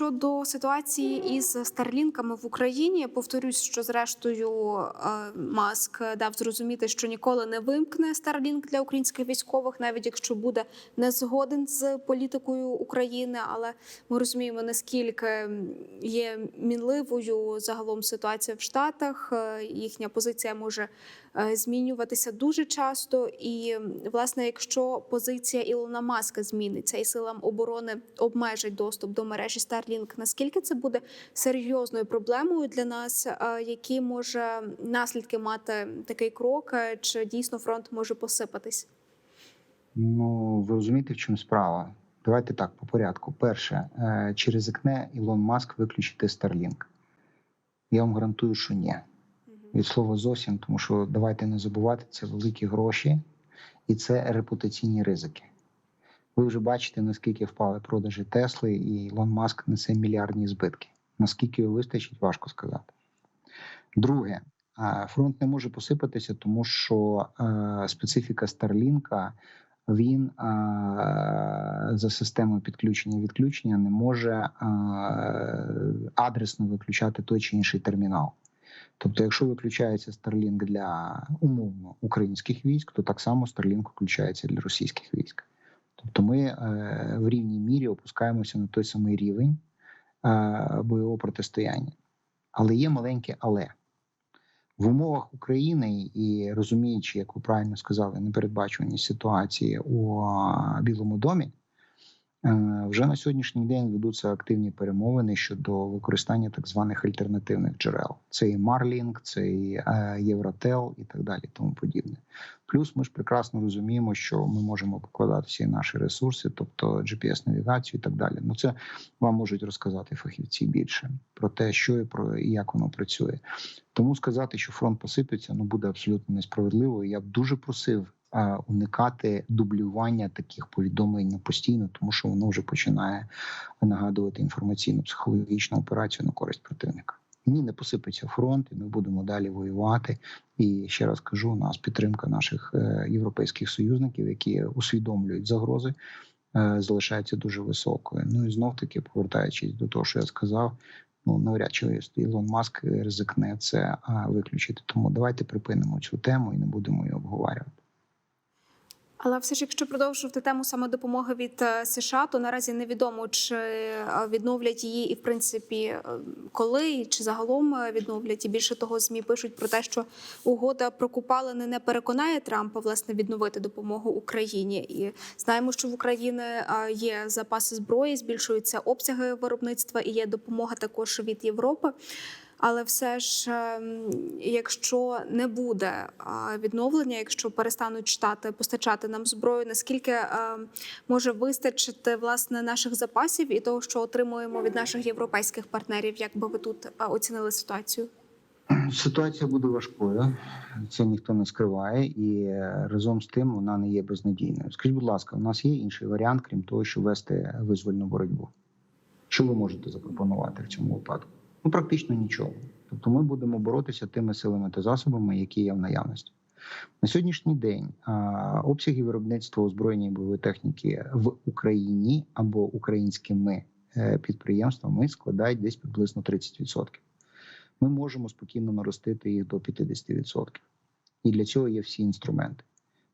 щодо ситуації із старлінками в Україні, повторюсь, що зрештою е, Маск дав зрозуміти, що ніколи не вимкне Старлінк для українських військових, навіть якщо буде не згоден з політикою України. Але ми розуміємо наскільки є мінливою загалом ситуація в Штатах. Е, Їхня позиція може змінюватися дуже часто. І власне, якщо позиція Ілона Маска зміниться і силам оборони обмежить доступ до мережі Starlink, наскільки це буде серйозною проблемою для нас? Е, Які може наслідки мати такий крок? Е, Чи дійсно фронт може посипатись? Ну, ви розумієте, в чому справа? Давайте так, по порядку. Перше, е, чи ризикне Ілон Маск виключити Starlink? Я вам гарантую, що ні. Від слова зовсім, тому що давайте не забувати, це великі гроші і це репутаційні ризики. Ви вже бачите, наскільки впали продажі Тесли, і Ілон Маск несе мільярдні збитки. Наскільки його вистачить, важко сказати. Друге, фронт не може посипатися, тому що специфіка Старлінка він за системою підключення і відключення не може адресно виключати той чи інший термінал. Тобто, якщо виключається Starlink для умовно українських військ, то так само Starlink включається для російських військ. Тобто, ми е, в рівній мірі опускаємося на той самий рівень е, бойового протистояння. Але є маленьке але в умовах України і розуміючи, як ви правильно сказали, непередбачувані ситуації у а, Білому домі. Е, Вже на сьогоднішній день ведуться активні перемовини щодо використання так званих альтернативних джерел. Це і Марлінг, це і е, Євротел і так далі, тому подібне. Плюс ми ж прекрасно розуміємо, що ми можемо покладати всі наші ресурси, тобто GPS-навігацію і так далі. Ну це вам можуть розказати фахівці більше про те, що і про і як воно працює. Тому сказати, що фронт посипеться, ну буде абсолютно несправедливо. Я б дуже просив е, уникати дублювання таких повідомлень постійно, тому що воно вже починає нагадувати інформаційну психологічну операцію на користь противника. Ні, не посипеться фронт, і ми будемо далі воювати. І ще раз кажу, у нас підтримка наших е, європейських союзників, які усвідомлюють загрози, е, залишається дуже високою. Ну і знов таки повертаючись до того, що я сказав. Ну навряд чи Ілон Маск ризикне це виключити. Тому давайте припинимо цю тему і не будемо її обговорювати. Але все ж, якщо продовжувати тему саме допомоги від е, США, то наразі невідомо, чи е, відновлять її, і в принципі, е, коли чи загалом відновлять. І більше того, змі пишуть про те, що угода про купалини не переконає Трампа власне відновити допомогу Україні. І знаємо, що в Україні є запаси зброї, збільшуються обсяги виробництва і є допомога також від Європи. Але все ж, ем, якщо не буде відновлення, якщо перестануть штати постачати нам зброю, наскільки ем, може вистачити власне наших запасів і того, що отримуємо від наших європейських партнерів, як би ви тут оцінили ситуацію? Ситуація буде важкою, це ніхто не скриває, і е, разом з тим вона не є безнадійною. Скажіть, будь ласка, у нас є інший варіант, крім того, що вести визвольну боротьбу. Що ви можете запропонувати в цьому випадку? Ну практично нічого. Тобто, ми будемо боротися тими силами та засобами, які є в наявності. На сьогоднішній день обсяги виробництва озброєння і бойової техніки в Україні або українськими е, підприємствами складають десь приблизно 30%. Ми можемо спокійно наростити їх до 50%. І для цього є всі інструменти.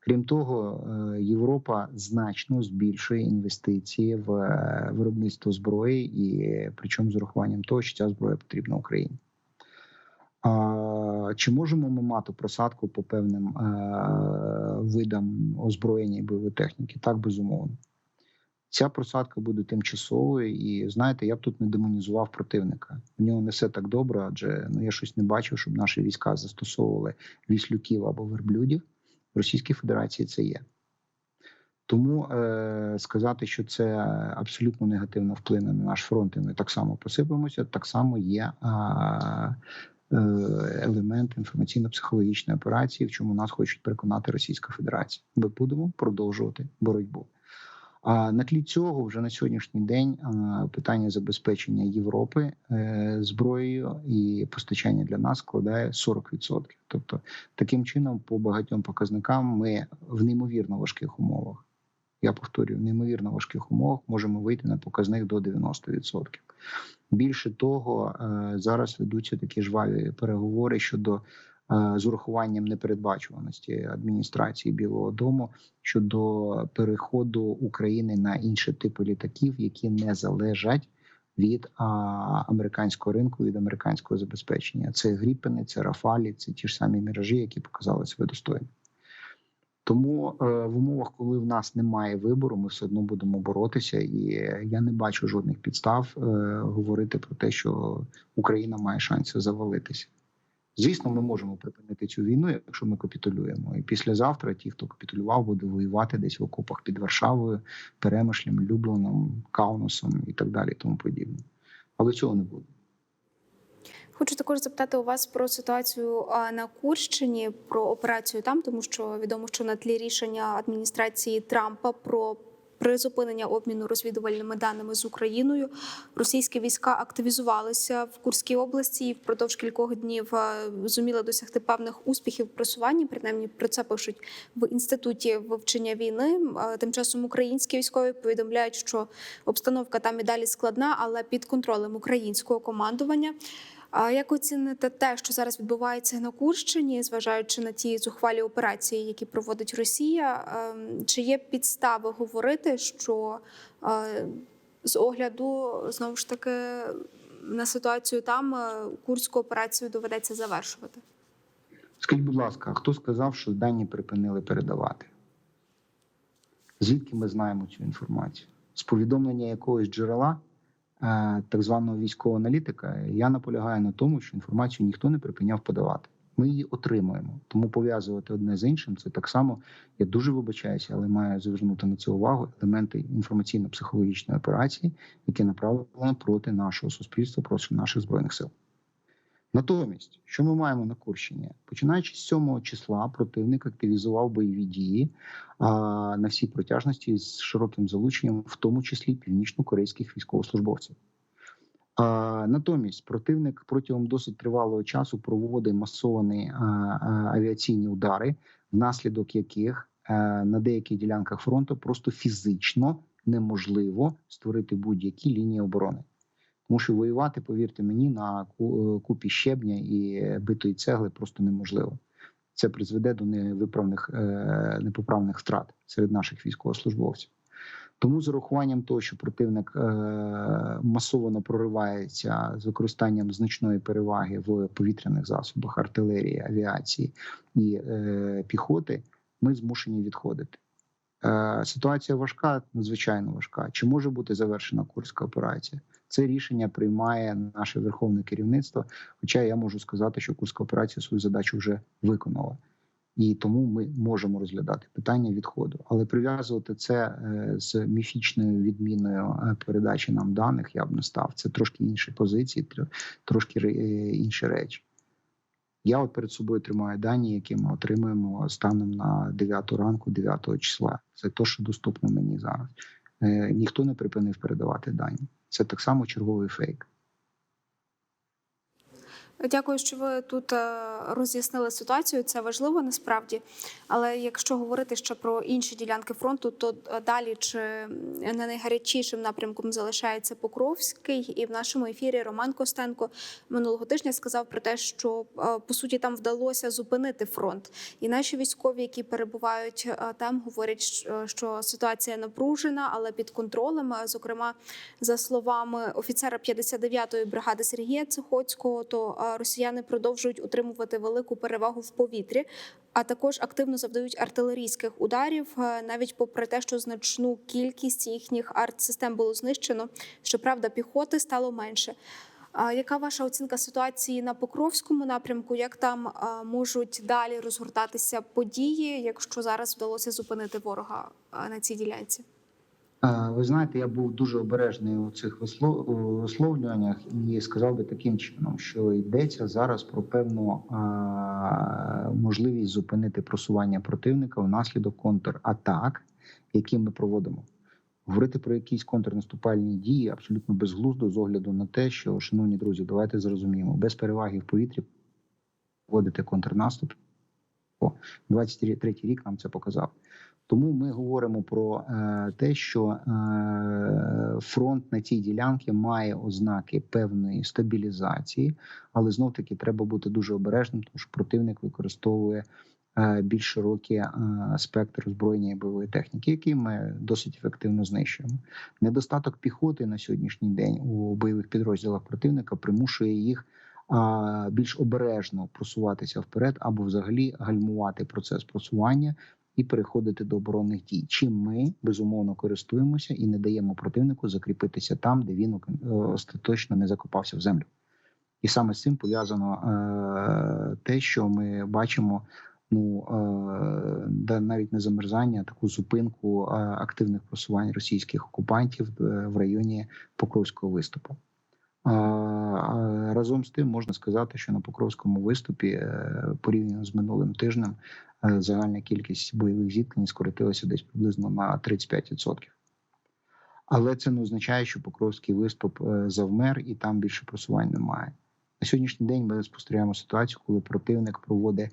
Крім того, е, Європа значно збільшує інвестиції в е, виробництво зброї, і причому з урахуванням того, що ця зброя потрібна Україні. Чи можемо ми мати просадку по певним е, видам озброєння і бойової техніки? Так, безумовно. Ця просадка буде тимчасовою, і знаєте, я б тут не демонізував противника. В нього не все так добре, адже ну я щось не бачив, щоб наші війська застосовували віслюків або верблюдів. В Російській Федерації це є. Тому е, сказати, що це абсолютно негативно вплине на наш фронт, і ми так само посипемося, так само є е, е, елемент інформаційно-психологічної операції, в чому нас хочуть переконати Російська Федерація. Ми будемо продовжувати боротьбу. А на тлі цього вже на сьогоднішній день питання забезпечення Європи е, зброєю і постачання для нас складає 40%. Тобто, таким чином, по багатьом показникам, ми в неймовірно важких умовах Я повторюю, в неймовірно важких умовах можемо вийти на показник до 90%. Більше того, е, зараз ведуться такі жваві переговори щодо з урахуванням непередбачуваності адміністрації Білого Дому щодо переходу України на інші типи літаків, які не залежать від а, американського ринку, від американського забезпечення. Це гріпени, це рафалі, це ті ж самі міражі, які показали себе достойно. Тому е, в умовах, коли в нас немає вибору, ми все одно будемо боротися, і я не бачу жодних підстав е, говорити про те, що Україна має шанси завалитися. Звісно, ми можемо припинити цю війну, якщо ми капітулюємо. І післязавтра ті, хто капітулював, буде воювати десь в окопах під Варшавою, Перемишлем, Любленом, Каунасом і так далі, тому подібне. Але цього не буде. Хочу також запитати у вас про ситуацію на Курщині, про операцію там, тому що відомо, що на тлі рішення адміністрації Трампа про призупинення обміну розвідувальними даними з Україною російські війська активізувалися в Курській області і впродовж кількох днів зуміли досягти певних успіхів в просуванні. Принаймні про це пишуть в інституті вивчення війни. Тим часом українські військові повідомляють, що обстановка там і далі складна, але під контролем українського командування. А як оціните те, що зараз відбувається на Курщині, зважаючи на ті зухвалі операції, які проводить Росія, ем, чи є підстави говорити, що е, з огляду знову ж таки на ситуацію там е, курську операцію доведеться завершувати? Скажіть, будь ласка, хто сказав, що дані припинили передавати? Звідки ми знаємо цю інформацію? З повідомлення якогось джерела, так званого військового аналітика, я наполягаю на тому, що інформацію ніхто не припиняв подавати. Ми її отримуємо. Тому пов'язувати одне з іншим це так само. Я дуже вибачаюся, але маю звернути на це увагу елементи інформаційно-психологічної операції, які направлені проти нашого суспільства, проти наших збройних сил. Натомість, що ми маємо на Курщині? Починаючи з 7 числа, противник активізував бойові дії а, на всій протяжності з широким залученням, в тому числі північно-корейських військовослужбовців. А, натомість противник протягом досить тривалого часу проводить масовані а, а, авіаційні удари, внаслідок яких а, на деяких ділянках фронту просто фізично неможливо створити будь-які лінії оборони. Що воювати, повірте мені, на купі щебня і битої цегли просто неможливо. Це призведе до невиправних е, непоправних втрат серед наших військовослужбовців. Тому з урахуванням того, що противник е, масово проривається з використанням значної переваги в повітряних засобах, артилерії, авіації і е, піхоти, ми змушені відходити. Е, ситуація важка, надзвичайно важка. Чи може бути завершена курська операція? Це рішення приймає наше верховне керівництво. Хоча я можу сказати, що курська операція свою задачу вже виконала, і тому ми можемо розглядати питання відходу. Але прив'язувати це е, з міфічною відміною е, передачі нам даних я б не став. Це трошки інші позиції, трошки е, інші речі. Я от перед собою тримаю дані, які ми отримуємо станом на 9 ранку, 9 числа. Це те, що доступно мені зараз. Е, ніхто не припинив передавати дані. Це так само черговий фейк. Дякую, що ви тут е, роз'яснили ситуацію. Це важливо насправді. Але якщо говорити ще про інші ділянки фронту, то е, далі чи не найгарячішим напрямком залишається Покровський, і в нашому ефірі Роман Костенко минулого тижня сказав про те, що е, по суті там вдалося зупинити фронт. І наші військові, які перебувають там, говорять, що- ситуація напружена, але під контролем. Зокрема, за словами офіцера 59-ї бригади Сергія Цихоцького, то росіяни продовжують утримувати велику перевагу в повітрі, а також активно завдають артилерійських ударів, е, навіть попри те, що значну кількість їхніх артсистем було знищено. Щоправда, піхоти стало менше. Яка ваша оцінка ситуації на Покровському напрямку? Як там е, можуть далі розгортатися події, якщо зараз вдалося зупинити ворога е, на цій ділянці? Е, Ви знаєте, я був дуже обережний у цих вислов- висловлюваннях і сказав би таким чином, що йдеться зараз про певну е, можливість зупинити просування противника внаслідок контратак, які ми проводимо. Говорити про якісь контрнаступальні дії абсолютно безглуздо з огляду на те, що, шановні друзі, давайте зрозуміємо, без переваги в повітрі вводити контрнаступ. О, 23 рік нам це показав. Тому ми говоримо про е, те, що е, фронт на цій ділянці має ознаки певної стабілізації, але знов таки треба бути дуже обережним, тому що противник використовує е, більш широкий спектр озброєння і бойової техніки, який ми досить ефективно знищуємо. Недостаток піхоти на сьогоднішній день у бойових підрозділах противника примушує їх більш обережно просуватися вперед або взагалі гальмувати процес просування і переходити до оборонних дій. Чим ми безумовно користуємося і не даємо противнику закріпитися там, де він е, остаточно не закопався в землю. І саме з цим пов'язано е, те, що ми бачимо. Ну е, навіть не замерзання, а таку зупинку е, активних просувань російських окупантів е, в районі Покровського виступу. Разом з тим можна сказати, що на Покровському виступі е, порівняно з минулим тижнем е, загальна кількість бойових зіткнень скоротилася десь приблизно на 35%. Але це не означає, що Покровський виступ е, завмер і там більше просувань немає. На сьогоднішній день ми спостерігаємо ситуацію, коли противник проводить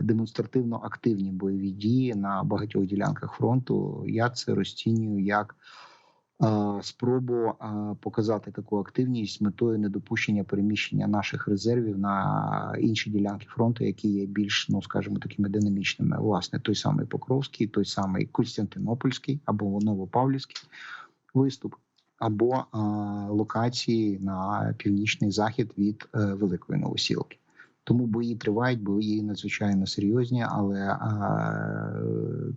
демонстративно активні бойові дії на багатьох ділянках фронту. Я це розцінюю як спробу показати таку активність з метою недопущення переміщення наших резервів на інші ділянки фронту, які є більш, ну скажімо, такими динамічними. Власне, той самий Покровський, той самий Костянтинопольський або Новопавлівський виступ, або локації на північний захід від е, Великої Новосілки. Тому бої тривають, бої надзвичайно серйозні, але е,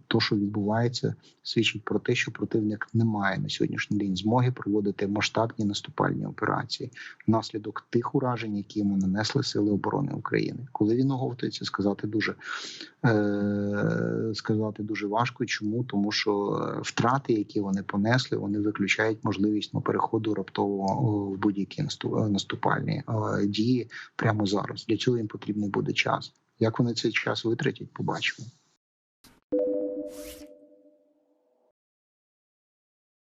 то, що відбувається, свідчить про те, що противник не має на сьогоднішній день змоги проводити масштабні наступальні операції внаслідок тих уражень, які йому нанесли сили оборони України. Коли він оговтується, сказати дуже е, сказати дуже важко. Чому тому, що втрати, які вони понесли, вони виключають можливість ну, переходу раптово в будь-які наступ- наступальні е, дії прямо зараз. Для цього їм потрібний буде час. Як вони цей час витратять, побачимо.